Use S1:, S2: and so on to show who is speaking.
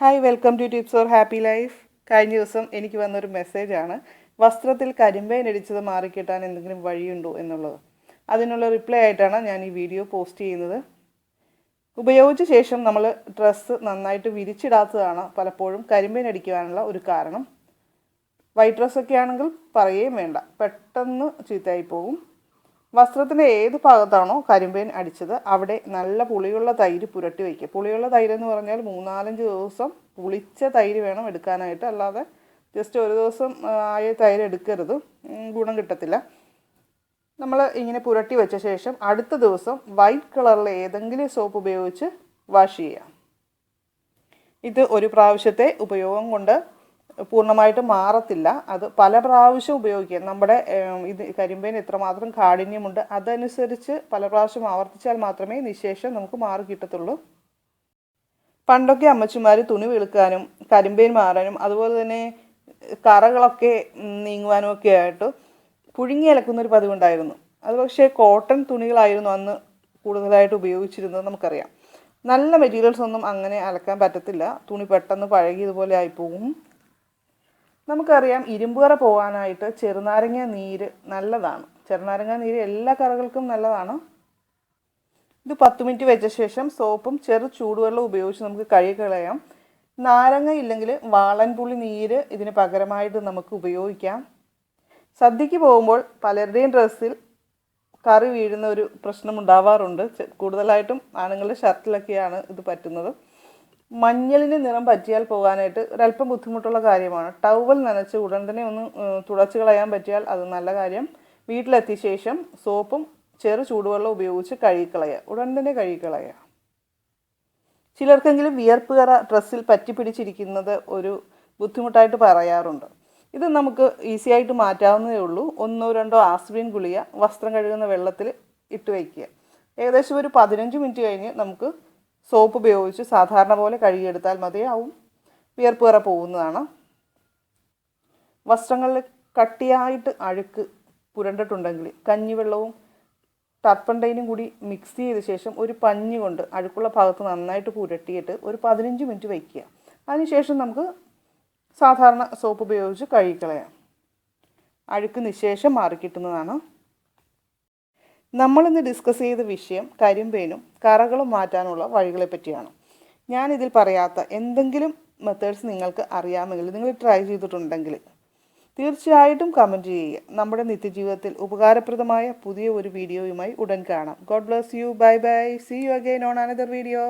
S1: Hi welcome to tips for happy life കഴിഞ്ഞ ദിവസം എനിക്ക് വന്നൊരു മെസ്സേജാണ് വസ്ത്രത്തിൽ കരിമ്പേൻ അടിച്ചത് മാറിക്കിട്ടാൻ എന്തെങ്കിലും വഴിയുണ്ടോ എന്നുള്ളത്. അതിനുള്ള റിപ്ലൈ ആയിട്ടാണ് ഞാൻ ഈ വീഡിയോ പോസ്റ്റ് ചെയ്യുന്നത്. ഉപയോഗിച്ച ശേഷം നമ്മൾ ഡ്രസ്സ് നന്നായിട്ട് വിരിച്ചിടാത്തതാണ് പലപ്പോഴും കരിമ്പേൻ അടിക്കുവാനുള്ള ഒരു കാരണം. വൈറ്റ് ഡ്രസ്സൊക്കെ ആണെങ്കിൽ പറയുകയും വേണ്ട. പെട്ടെന്ന് ചീത്തയായി പോകും വസ്ത്രത്തിന്റെ ഏത് ഭാഗത്താണോ കരിമ്പേൻ അടിച്ചത് അവിടെ നല്ല പുളിയുള്ള തൈര് പുരട്ടി വയ്ക്കുക. പുളിയുള്ള തൈര് എന്ന് പറഞ്ഞാൽ മൂന്നാലഞ്ച് ദിവസം പുളിച്ച തൈര് വേണം എടുക്കാനായിട്ട്. അല്ലാതെ ജസ്റ്റ് ഒരു ദിവസം ആയ തൈര് എടുക്കരുത്. ഗുണം കിട്ടത്തില്ല. നമ്മൾ ഇങ്ങനെ പുരട്ടി വെച്ച ശേഷം അടുത്ത ദിവസം വൈറ്റ് കളറിലെ ഏതെങ്കിലും സോപ്പ് ഉപയോഗിച്ച് വാഷ് ചെയ്യുക. ഇത് ഒരു പ്രാവശ്യത്തെ ഉപയോഗം കൊണ്ട് പൂർണമായിട്ട് മാറത്തില്ല. അത് പല പ്രാവശ്യം ഉപയോഗിക്കുക നമ്മുടെ ഇത് കരിമ്പേന് എത്രമാത്രം കാഠിന്യമുണ്ട് അതനുസരിച്ച് പല പ്രാവശ്യം ആവർത്തിച്ചാൽ മാത്രമേ നിശേഷം നമുക്ക് മാറി കിട്ടത്തുള്ളൂ. പണ്ടൊക്കെ അമ്മച്ചിമാർ തുണി വെളുക്കാനും കരിമ്പേൻ മാറാനും അതുപോലെ തന്നെ കറകളൊക്കെ നീങ്ങുവാനും ഒക്കെ ആയിട്ട് പുഴുങ്ങി അലക്കുന്ന ഒരു പതിവുണ്ടായിരുന്നു. അത് പക്ഷേ കോട്ടൺ തുണികളായിരുന്നു അന്ന് കൂടുതലായിട്ട് ഉപയോഗിച്ചിരുന്നത് നമുക്കറിയാം. നല്ല മെറ്റീരിയൽസ് ഒന്നും അങ്ങനെ അലക്കാൻ പറ്റത്തില്ല. തുണി പെട്ടെന്ന് പഴകിയതുപോലെ ആയിപ്പോകും നമുക്കറിയാം ഇരുമ്പുകറ പോകാനായിട്ട് ചെറുനാരങ്ങ നീര് നല്ലതാണ്. ചെറുനാരങ്ങ നീര് എല്ലാ കറകൾക്കും നല്ലതാണ്. ഇത് പത്ത് മിനിറ്റ് വെച്ച ശേഷം സോപ്പും ചെറു ചൂടുവെള്ളം ഉപയോഗിച്ച് നമുക്ക് കഴുകളയാം നാരങ്ങ ഇല്ലെങ്കിൽ വാളൻപുളി നീര് ഇതിന് പകരമായിട്ട് നമുക്ക് ഉപയോഗിക്കാം. സദ്യക്ക് പോകുമ്പോൾ പലരുടെയും ഡ്രസ്സിൽ കറി വീഴുന്ന ഒരു പ്രശ്നം ഉണ്ടാവാറുണ്ട്. കൂടുതലായിട്ടും ആണുങ്ങളുടെ ഷർട്ടിലൊക്കെയാണ് ഇത് പറ്റുന്നത്. മഞ്ഞളിന് നിറം പറ്റിയാൽ പോകാനായിട്ട് ഒരല്പം ബുദ്ധിമുട്ടുള്ള കാര്യമാണ്. ടവൽ നനച്ച് ഉടൻ തന്നെ ഒന്ന് തുടച്ച് കളയാൻ പറ്റിയാൽ അത് നല്ല കാര്യം. വീട്ടിലെത്തിയ ശേഷം സോപ്പും ചെറു ചൂടുവെള്ളം ഉപയോഗിച്ച് കഴുകിക്കളയുക. ഉടൻ തന്നെ കഴുകിക്കളയുക. ചിലർക്കെങ്കിലും വിയർപ്പ് കറ ഡ്രസ്സിൽ പറ്റിപ്പിടിച്ചിരിക്കുന്നത് ഒരു ബുദ്ധിമുട്ടായിട്ട് പറയാറുണ്ട്. ഇത് നമുക്ക് ഈസി ആയിട്ട് മാറ്റാവുന്നതേ ഉള്ളൂ. ഒന്നോ രണ്ടോ ആസ്പിരിൻ ഗുളിക വസ്ത്രം കഴുകുന്ന വെള്ളത്തിൽ ഇട്ട് വയ്ക്കുക. ഏകദേശം ഒരു പതിനഞ്ച് മിനിറ്റ് കഴിഞ്ഞ് നമുക്ക് സോപ്പ് ഉപയോഗിച്ച് സാധാരണ പോലെ കഴുകിയെടുത്താൽ മതിയാവും. വിയർപ്പ് വേറെ പോകുന്നതാണ്. വസ്ത്രങ്ങളിൽ കട്ടിയായിട്ട് അഴുക്ക് പുരണ്ടിട്ടുണ്ടെങ്കിൽ കഞ്ഞിവെള്ളവും ടർപ്പണ്ടൈനും കൂടി മിക്സ് ചെയ്ത ശേഷം ഒരു പഞ്ഞി കൊണ്ട് അഴുക്കുള്ള ഭാഗത്ത് നന്നായിട്ട് പുരട്ടിയിട്ട് ഒരു പതിനഞ്ച് മിനിറ്റ് വയ്ക്കുക അതിനുശേഷം നമുക്ക് സാധാരണ സോപ്പ് ഉപയോഗിച്ച് കഴുകിക്കളയാം. അഴുക്ക് നിശേഷം മാറിക്കിട്ടുന്നതാണ്. നമ്മളിന്ന് ഡിസ്കസ് ചെയ്ത വിഷയം കരിമ്പേനും കറകളും മാറ്റാനുള്ള വഴികളെ പറ്റിയാണ്. ഞാനിതിൽ പറയാത്ത എന്തെങ്കിലും മെത്തേഡ്സ് നിങ്ങൾക്ക് അറിയാമെങ്കിൽ നിങ്ങൾ ട്രൈ ചെയ്തിട്ടുണ്ടെങ്കിൽ തീർച്ചയായിട്ടും കമന്റ് ചെയ്യുക. നമ്മുടെ നിത്യജീവിതത്തിൽ ഉപകാരപ്രദമായ പുതിയ ഒരു വീഡിയോയുമായി ഉടൻ കാണാം. God bless you bye bye see you again on another video